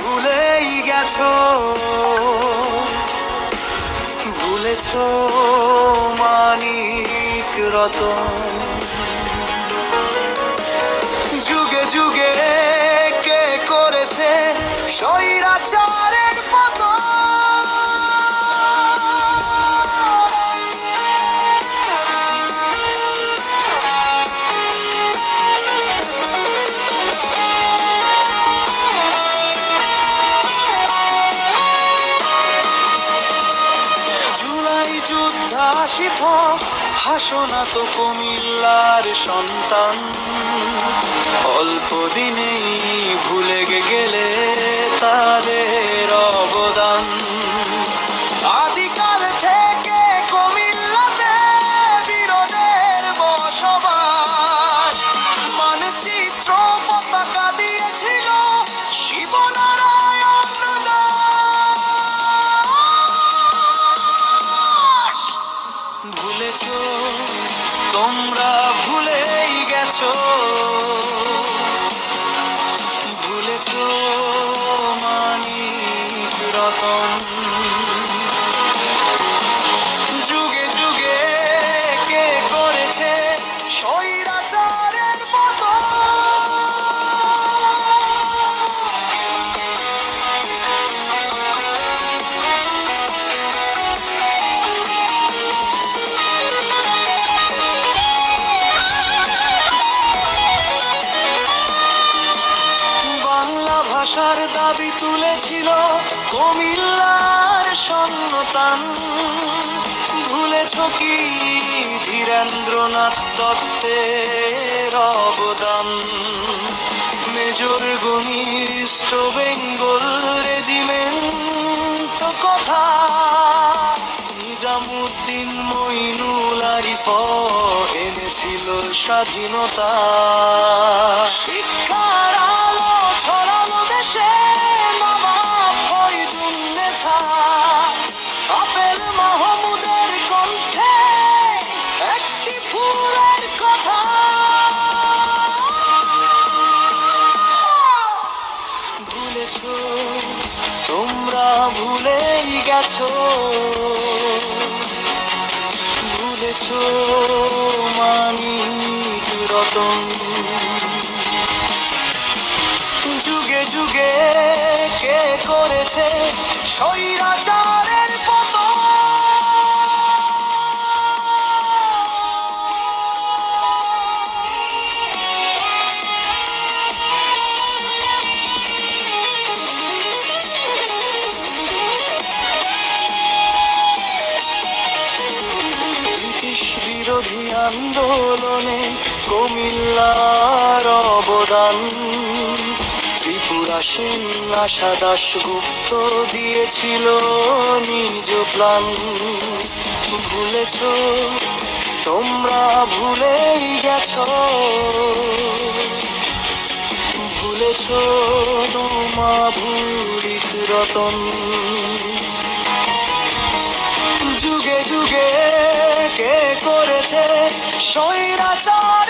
ভুলেই গেছো। ভুলেছ মানিক রতন। যুগে যুগে কে করেছে স্বৈরাচারের জুলাই যোদ্ধা শিফ হাসো না তো কুমিল্লার সন্তান। অল্প দিনেই ভুলে গেলে তাদের তোমরা ভুলেই গেছো। ভুলেছ মানিক রতন। ভাষার দাবি তুলেছিল কুমিল্লার সন্নতান ভুলেছ কি ধীরেন্দ্রনাথ দত্তের অবদান? মেজর গনিষ্ঠ বেঙ্গল রেজিমেন্ট কথা, নিজামুদ্দিন মইনুল আরিফ এনেছিল স্বাধীনতা। ভুলেই গেছো ভুলেছ মানি রতন। যুগে যুগে কে করেছে স্বৈরাচারের আন্দোলনে কুমিল্লার অবদান। ত্রিপুরা সেন আশা দাশগুপ্ত দিয়েছিল নিজ প্রাণ। ভুলেছ, তোমরা ভুলেই গেছ। ভুলেছ, তোমা ভুলিক রতন। যুগে যুগে কে সৈরাচার